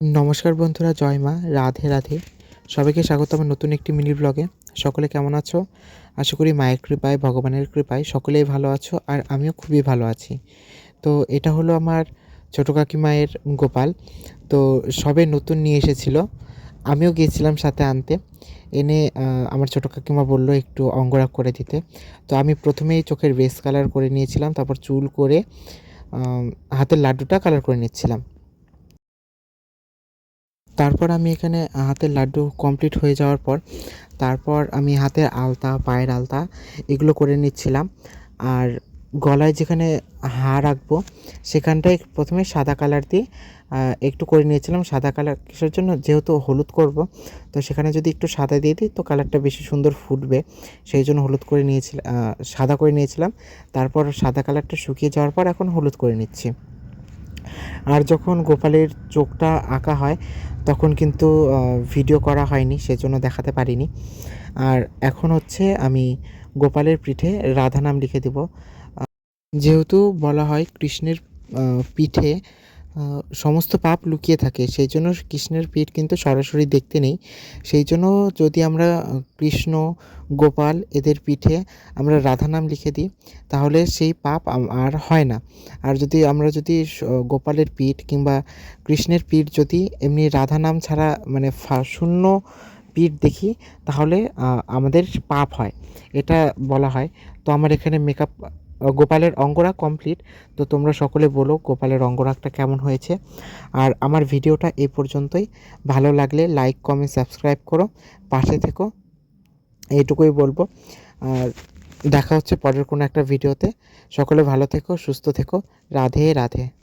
নমস্কার বন্ধুরা, জয় মা, রাধে রাধে। সবাইকে স্বাগত আমার নতুন একটি মিনি ব্লগে। সকলে কেমন আছো? আশা করি মায়ের কৃপায়, ভগবানের কৃপায় সকলেই ভালো আছো আর আমিও খুবই ভালো আছি। তো এটা হলো আমার ছোটো কাকিমায়ের গোপাল। তো সবে নতুন নিয়ে এসেছিল। আমিও গিয়েছিলাম সাথে আনতে। এনে আমার ছোটো কাকিমা বলল একটু অঙ্গরাগ করে দিতে। তো আমি প্রথমেই চোখের বেস কালার করে নিয়েছিলাম, তারপর চুল করে হাতের লাড্ডুটা কালার করে নিচ্ছিলাম। তারপর আমি এখানে হাতের লাড্ডু কমপ্লিট হয়ে যাওয়ার পর, তারপর আমি হাতের আলতা, পায়ের আলতা এগুলো করে নিচ্ছিলাম। আর গলায় যেখানে হার রাখব, সেখানটায় প্রথমে সাদা কালার দিয়ে একটু করে নিয়েছিলাম। সাদা কালার কিসের জন্য? যেহেতু হলুদ করব, তো সেখানে যদি একটু সাদা দিয়ে দিই, তো কালারটা বেশি সুন্দর ফুটবে। সেই জন্য হলুদ করে নিয়েছিলাম সাদা করে নিয়েছিলাম। তারপর সাদা কালারটা শুকিয়ে যাওয়ার পর এখন হলুদ করে নিচ্ছি। আর যখন গোপালের চোখটা আঁকা হয়, তখন কিন্তু ভিডিও করা হয়নি, সেজন্য দেখাতে পারিনি। আর এখন হচ্ছে আমি গোপালের পিঠে রাধা নাম লিখে দেব। যেহেতু বলা হয় কৃষ্ণের পিঠে সমস্ত পাপ লুকিয়ে থাকে। সেই জন্য কৃষ্ণের পিঠ কিন্তু সরাসরি দেখতে নেই। সেই জন্য যদি আমরা কৃষ্ণ, গোপাল এদের পিঠে আমরা রাধা নাম লিখে দিই, তাহলে সেই পাপ আর হয় না। আর যদি আমরা যদি গোপালের পিঠ কিংবা কৃষ্ণের পিঠ যদি এমনি রাধা নাম ছাড়া মানে শূন্য পিঠ দেখি, তাহলে আমাদের পাপ হয়। এটা বলা হয়। তো আমার এখানে মেকআপ গোপালের অঙ্গরাগ কমপ্লিট তো তোমরা সকলে বলো গোপালের অঙ্গরাগটা কেমন হয়েছে। আর আমার ভিডিওটা এই পর্যন্তই। ভালো লাগলে লাইক কমেন্ট সাবস্ক্রাইব করো। পাশে থেকো। এইটুকুই বলব। আর দেখা হচ্ছে পরের কোনো একটা ভিডিওতে। সকলে ভালো থেকো, সুস্থ থেকো। রাধে রাধে।